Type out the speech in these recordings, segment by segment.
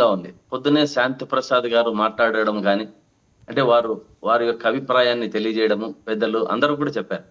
గా ఉంది. పొద్దునే శాంతి ప్రసాద్ గారు మాట్లాడడం కానీ అంటే వారు వారి యొక్క అభిప్రాయాన్ని తెలియజేయడము పెద్దలు అందరూ కూడా చెప్పారు.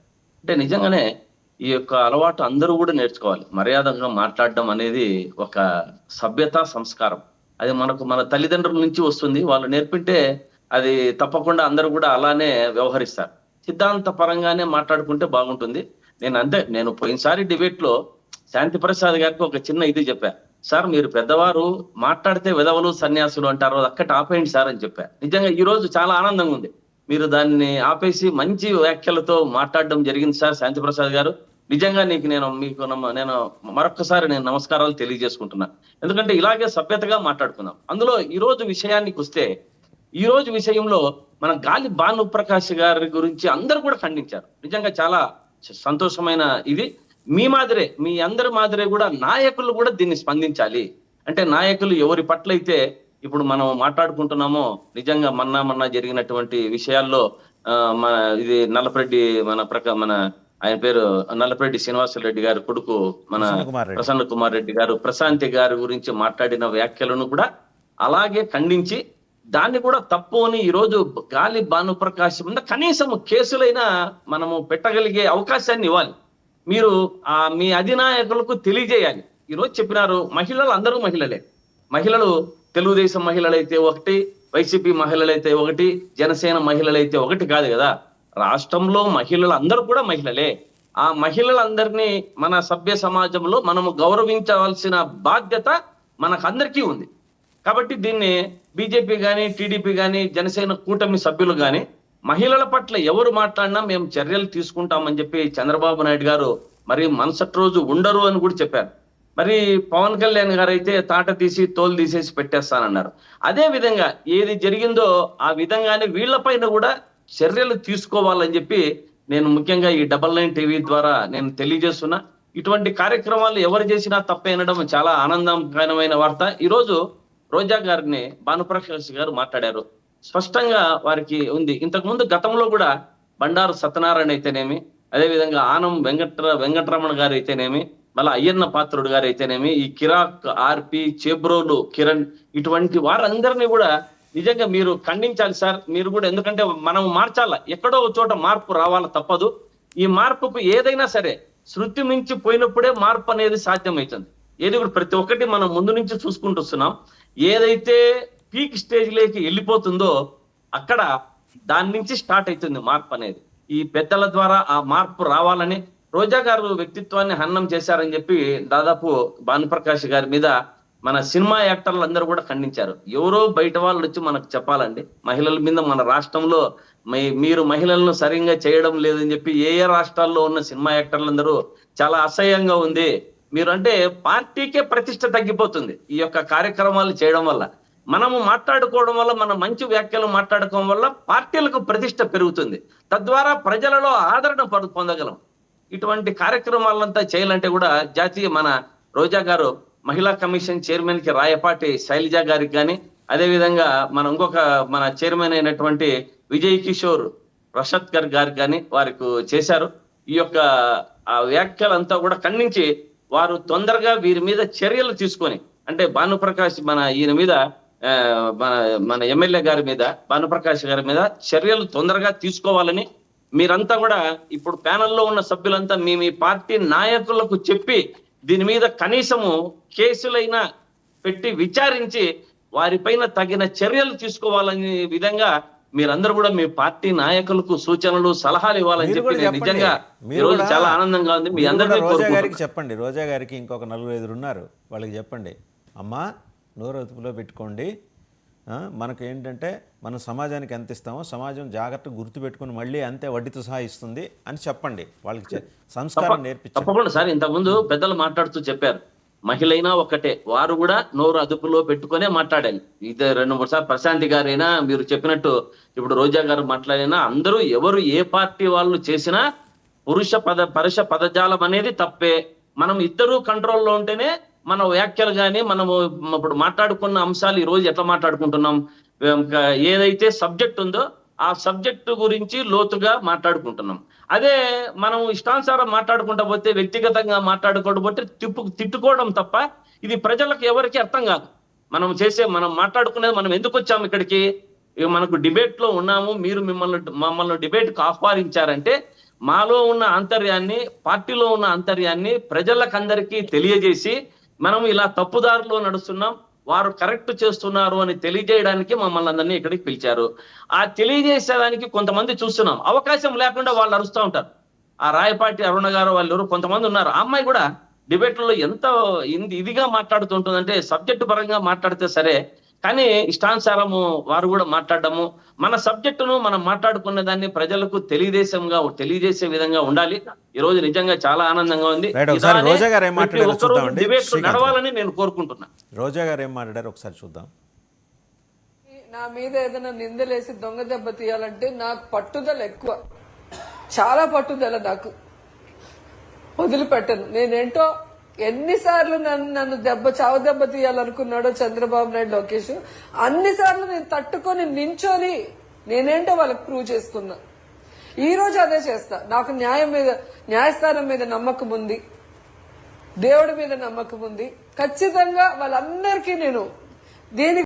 అంటే నిజంగానే ఈ యొక్క అలవాటు అందరూ కూడా నేర్చుకోవాలి. మర్యాదగా మాట్లాడడం అనేది ఒక సభ్యత సంస్కారం. అది మనకు మన తల్లిదండ్రుల నుంచి వస్తుంది. వాళ్ళు నేర్పింటే అది తప్పకుండా అందరూ కూడా అలానే వ్యవహరిస్తారు. సిద్ధాంత పరంగానే మాట్లాడుకుంటే బాగుంటుంది. నేను అంతే నేను పోయినసారి డిబేట్లో శాంతి ప్రసాద్ గారికి ఒక చిన్న ఇది చెప్పాను సార్ మీరు పెద్దవారు మాట్లాడితే విధవలు సన్యాసులు అంటారు. అది అక్కటి ఆపేయండి సార్ అని చెప్పారు నిజంగా ఈ రోజు చాలా ఆనందంగా ఉంది. మీరు దాన్ని ఆపేసి మంచి వ్యాఖ్యలతో మాట్లాడడం జరిగింది సార్ శాంతిప్రసాద్ గారు. నిజంగా నీకు నేను మీకు నేను మరొకసారి నేను నమస్కారాలు తెలియజేసుకుంటున్నా. ఎందుకంటే ఇలాగే సభ్యతగా మాట్లాడుకున్నాం అందులో ఈ రోజు విషయానికి వస్తే ఈ రోజు విషయంలో మన గాలి భానుప్రకాష్ గారి గురించి అందరూ కూడా ఖండించారు. నిజంగా చాలా సంతోషమైన ఇది. మీ మాదిరే మీ అందరి మాదిరే కూడా నాయకులు కూడా దీన్ని స్పందించాలి అంటే నాయకులు ఎవరి పట్ల అయితే ఇప్పుడు మనం మాట్లాడుకుంటున్నామో నిజంగా మన్నా మన్నా జరిగినటువంటి విషయాల్లో ఆ, మన ఇది నల్లపరెడ్డి మన ప్రక మన ఆయన పేరు నల్లపరెడ్డి శ్రీనివాసరెడ్డి గారి కొడుకు మన ప్రసన్న కుమార్ రెడ్డి. గారు ప్రశాంతి గారి గురించి మాట్లాడిన వ్యాఖ్యలను కూడా అలాగే ఖండించి దాన్ని కూడా తప్పు అని ఈ రోజు గాలి భానుప్రకాశ్ కనీసం కేసులైనా మనము పెట్టగలిగే అవకాశాన్ని ఇవ్వాలి మీరు ఆ మీ అధినాయకులకు తెలియజేయాలి. ఈరోజు చెప్పినారు మహిళలు అందరూ మహిళలే. మహిళలు తెలుగుదేశం మహిళలైతే ఒకటి వైసీపీ మహిళలైతే ఒకటి జనసేన మహిళలైతే ఒకటి కాదు కదా. రాష్ట్రంలో మహిళలు అందరూ కూడా మహిళలే. ఆ మహిళలందరినీ మన సభ్య సమాజంలో మనము గౌరవించవలసిన బాధ్యత మనకందరికీ ఉంది. కాబట్టి దీన్ని బీజేపీ కానీ టీడీపీ కానీ జనసేన కూటమి సభ్యులు కానీ మహిళల పట్ల ఎవరు మాట్లాడినా మేము చర్యలు తీసుకుంటామని చెప్పి చంద్రబాబు నాయుడు గారు మరి మనసటి రోజు ఉండరు అని కూడా చెప్పారు. మరి పవన్ కళ్యాణ్ గారు అయితే తాట తీసి తోలు తీసేసి పెట్టేస్తానన్నారు. అదే విధంగా ఏది జరిగిందో ఆ విధంగానే వీళ్ళపైన కూడా చర్యలు తీసుకోవాలని చెప్పి నేను ముఖ్యంగా ఈ డబల్ నైన్ టీవీ ద్వారా నేను తెలియజేస్తున్నా. ఇటువంటి కార్యక్రమాలు ఎవరు చేసినా తప్పేనడం చాలా ఆనందకరమైన వార్త. ఈరోజు రోజా గారిని భానుప్రకాష్ గారు మాట్లాడారు. స్పష్టంగా వారికి ఉంది. ఇంతకు ముందు గతంలో కూడా బండారు సత్యనారాయణ అయితేనేమి అదే విధంగా ఆనం వెంకట వెంకటరమణ గారు అయితేనేమి మళ్ళీ అయ్యన్న పాత్రుడు గారు అయితేనేమి ఈ కిరాక్ ఆర్పి చేబ్రోలు కిరణ్ ఇటువంటి వారందరినీ కూడా నిజంగా మీరు ఖండించాలి సార్. మీరు కూడా ఎందుకంటే మనం మార్చాల? ఎక్కడో ఒక చోట మార్పు రావాల తప్పదు. ఈ మార్పుకు ఏదైనా సరే శృతి మించి పోయినప్పుడే మార్పు అనేది సాధ్యమవుతుంది. ఏది కూడా ప్రతి ఒక్కటి మనం ముందు నుంచి చూసుకుంటూ వస్తున్నాం. ఏదైతే పీక్ స్టేజ్లోకి వెళ్ళిపోతుందో అక్కడ దాని నుంచి స్టార్ట్ అవుతుంది మార్పు అనేది. ఈ పెద్దల ద్వారా ఆ మార్పు రావాలని రోజా గారు వ్యక్తిత్వాన్ని హన్నం చేశారని చెప్పి దాదాపు భానుప్రకాష్ గారి మీద మన సినిమా యాక్టర్లు అందరూ కూడా ఖండించారు. ఎవరో బయట వాళ్ళు వచ్చి మనకు చెప్పాలండి మహిళల మీద మన రాష్ట్రంలో మీరు మహిళలను సరిగ్గా చేయడం లేదని చెప్పి ఏ ఏ రాష్ట్రాల్లో ఉన్న సినిమా యాక్టర్లందరూ చాలా అసహ్యంగా ఉంది. మీరు అంటే పార్టీకే ప్రతిష్ట తగ్గిపోతుంది ఈ యొక్క కార్యక్రమాలు చేయడం వల్ల. మనము మాట్లాడుకోవడం వల్ల మన మంచి వ్యాఖ్యలు మాట్లాడుకోవడం వల్ల పార్టీలకు ప్రతిష్ట పెరుగుతుంది. తద్వారా ప్రజలలో ఆదరణ పొందగలం. ఇటువంటి కార్యక్రమాలంతా చేయాలంటే కూడా జాతీయ మన రోజా గారు మహిళా కమిషన్ చైర్మన్కి రాయపాటి శైలజ గారికి కానీ అదేవిధంగా మన ఇంకొక మన చైర్మన్ అయినటువంటి విజయ్ కిషోర్ రషత్ గర్ గారికి కానీ వారికి చేశారు. ఈ యొక్క ఆ వ్యాఖ్యలంతా కూడా ఖండించి వారు తొందరగా వీరి మీద చర్యలు తీసుకొని అంటే భానుప్రకాష్ మన ఈయన మీద మన మన ఎమ్మెల్యే గారి మీద భానుప్రకాష్ గారి మీద చర్యలు తొందరగా తీసుకోవాలని మీరంతా కూడా ఇప్పుడు ప్యానెల్లో ఉన్న సభ్యులంతా మీ మీ పార్టీ నాయకులకు చెప్పి దీని మీద కనీసము కేసులైనా పెట్టి విచారించి వారిపైన తగిన చర్యలు తీసుకోవాలనే విధంగా మీరందరూ కూడా మీ పార్టీ నాయకులకు సూచనలు సలహాలు ఇవ్వాలని చెప్పి. నిజంగా ఈ మీరు రోజు కూడా- చాలా ఆనందంగా ఉంది మీ రోజా కోరుకుంటున్నాను. గారికి చెప్పండి రోజా గారికి ఇంకొక నలుగురు ఐదుగురు ఉన్నారు వాళ్ళకి చెప్పండి అమ్మా నోరు అదుపులో పెట్టుకోండి. మనకు ఏంటంటే మనం సమాజానికి ఎంత ఇస్తామో సమాజం జాగ్రత్తగా గుర్తుపెట్టుకుని మళ్ళీ అంతే వడ్డీతో సహా ఇస్తుంది అని చెప్పండి. వాళ్ళకి సంస్కారం నేర్పించండి. తప్పకుండా సార్ ఇంతకుముందు పెద్దలు మాట్లాడుతూ చెప్పారు. మహిళైనా ఒక్కటే వారు కూడా నోరు అదుపులో పెట్టుకునే మాట్లాడాలి. ఇది రెండు మూడు సార్లు ప్రశాంతి గారైనా మీరు చెప్పినట్టు ఇప్పుడు రోజా గారు మాట్లాడినా అందరూ ఎవరు ఏ పార్టీ వాళ్ళు చేసినా పురుష పద పరుష పదజాలం అనేది తప్పే. మనం ఇద్దరు కంట్రోల్లో ఉంటేనే మన వ్యాఖ్యలు కానీ మనము ఇప్పుడు మాట్లాడుకున్న అంశాలు ఈ రోజు ఎట్లా మాట్లాడుకుంటున్నాం? ఏదైతే సబ్జెక్ట్ ఉందో ఆ సబ్జెక్టు గురించి లోతుగా మాట్లాడుకుంటున్నాం. అదే మనం ఇష్టానుసారం మాట్లాడుకుంటా పోతే వ్యక్తిగతంగా మాట్లాడుకోవడం పోతే తిప్పు తిట్టుకోవడం తప్ప ఇది ప్రజలకు ఎవరికి అర్థం కాదు. మనం చేసే మనం మాట్లాడుకునేది మనం ఎందుకు వచ్చాము ఇక్కడికి? ఇక మనకు డిబేట్లో ఉన్నాము మీరు మిమ్మల్ని మమ్మల్ని డిబేట్కు ఆహ్వానించారంటే మాలో ఉన్న అంతర్యాన్ని పార్టీలో ఉన్న అంతర్యాన్ని ప్రజలకందరికీ తెలియజేసి మనం ఇలా తప్పుదారిలో నడుస్తున్నాం వారు కరెక్ట్ చేస్తున్నారు అని తెలియజేయడానికి మమ్మల్ని అందరినీ ఇక్కడికి పిలిచారు. ఆ తెలియజేసేదానికి కొంతమంది చూస్తున్నాం. అవకాశం లేకుండా వాళ్ళు అరుస్తూ ఉంటారు. ఆ రాయపాటి అరుణ గారు వాళ్ళు కొంతమంది ఉన్నారు. ఆ అమ్మాయి కూడా డిబేట్లలో ఎంత ఇది ఇదిగా మాట్లాడుతుంటుందంటే సబ్జెక్టు పరంగా మాట్లాడితే సరే కానీ ఇష్టానుసారము వారు కూడా మాట్లాడడము మన సబ్జెక్టును మనం మాట్లాడుకునే దాన్ని ప్రజలకు తెలియదేశంగా తెలియజేసే విధంగా ఉండాలి. ఈ రోజు నిజంగా చాలా ఆనందంగా ఉంది. నడవాలని నేను కోరుకుంటున్నా. రోజా గారు ఏం మాట్లాడారు ఒకసారి చూద్దాం. నా మీద ఏదైనా నిందలేసి దొంగ దెబ్బ తీయాలంటే నాకు పట్టుదల ఎక్కువ. చాలా పట్టుదల నాకు. వదిలిపెట్టను. నేనేంటో ఎన్నిసార్లు నన్ను నన్ను దెబ్బ చావు దెబ్బ తీయాలనుకున్నాడో చంద్రబాబు నాయుడు లోకేష్. అన్నిసార్లు నేను తట్టుకొని నించొని నేనేంటో వాళ్ళకి ప్రూవ్ చేసుకున్నా. ఈ రోజు అదే చేస్తా. నాకు న్యాయం మీద న్యాయస్థానం మీద నమ్మకం ఉంది. దేవుడి మీద నమ్మకం ఉంది. ఖచ్చితంగా వాళ్ళందరికీ నేను దీని